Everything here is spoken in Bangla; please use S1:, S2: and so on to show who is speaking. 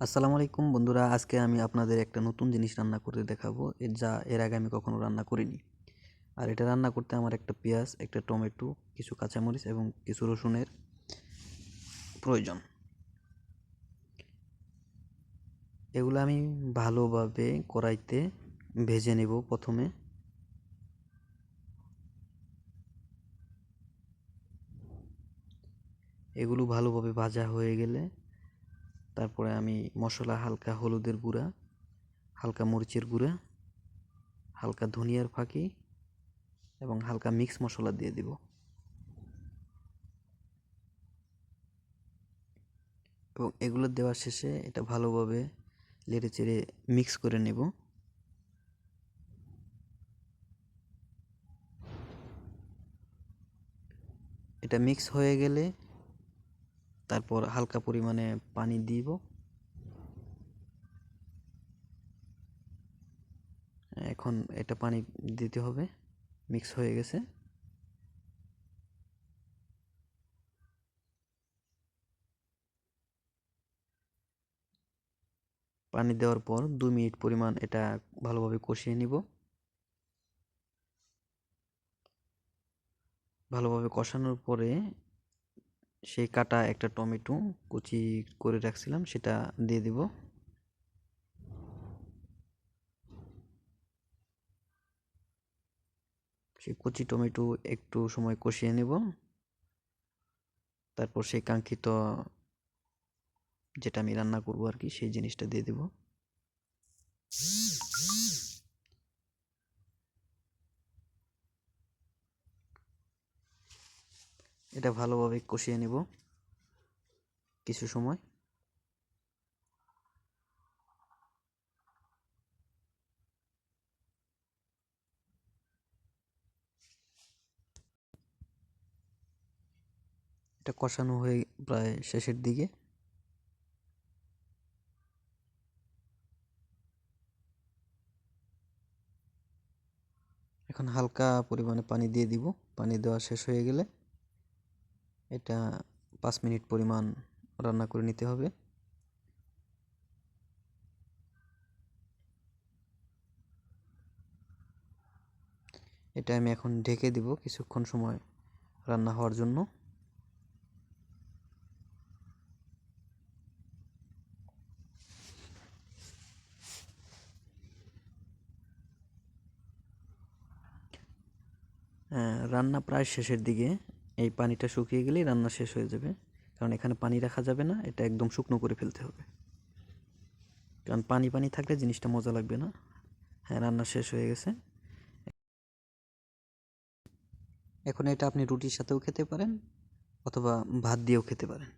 S1: আসসালামু আলাইকুম বন্ধুরা, আজকে আমি আপনাদের একটা নতুন জিনিস রান্না করে দেখাবো। যা, এর আগে আমি কখনো রান্না করিনি। আর এটা রান্না করতে আমার একটা পেঁয়াজ, একটা টমেটো, কিছু কাঁচামরিচ এবং কিছু রসুনের প্রয়োজন। এগুলো আমি ভালোভাবে কড়াইতে ভেজে নেব প্রথমে। এগুলো ভালোভাবে ভাজা হয়ে গেলে তারপরে আমি মশলা হালকা হলুদের গুঁড়া, হালকা মরিচের গুঁড়া, হালকা ধনিয়ার ফাঁকি এবং হালকা মিক্স মশলা দিয়ে দিব। এবং এগুলো দেওয়ার শেষে এটা ভালোভাবে লেড়ে চেড়ে মিক্স করে নেব। এটা মিক্স হয়ে গেলে তারপর হালকা পরিমাণে পানি দিব। এখন এটা পানি দিতে হবে, মিক্স হয়ে গেছে। পানি দেওয়ার পর দু মিনিট পরিমাণ এটা ভালোভাবে কষিয়ে নিব। ভালোভাবে কষানোর পরে সেই কাটা একটা টমেটো কুচি করে রাখছিলাম, সেটা দিয়ে দিব। সেই কচি টমেটো একটু সময় কষিয়ে নেব। তারপর সেই কাঙ্ক্ষিত যেটা আমি রান্না করব আর কি, সেই জিনিসটা দিয়ে দেব। এটা ভালোভাবে কষিয়ে নেব কিছু সময়। এটা কষানো হয়ে প্রায় শেষের দিকে। এখন হালকা পরিমাণে পানি দিয়ে দিব। পানি দেওয়া শেষ হয়ে গেলে এটা পাঁচ মিনিট পরিমাণ রান্না করে নিতে হবে। এটা আমি এখন ঢেকে দিব কিছুক্ষণ সময় রান্না হওয়ার জন্য। রান্না প্রায় শেষের দিকে। এই পানিটা শুকিয়ে গেলেই রান্না শেষ হয়ে যাবে। কারণ এখানে পানি রাখা যাবে না, এটা একদম শুকনো করে ফেলতে হবে। কারণ পানি পানি থাকলে জিনিসটা মজা লাগবে না। হ্যাঁ রান্না শেষ হয়ে গেছে। এখন এটা আপনি রুটির সাথেও খেতে পারেন অথবা ভাত দিয়েও খেতে পারেন।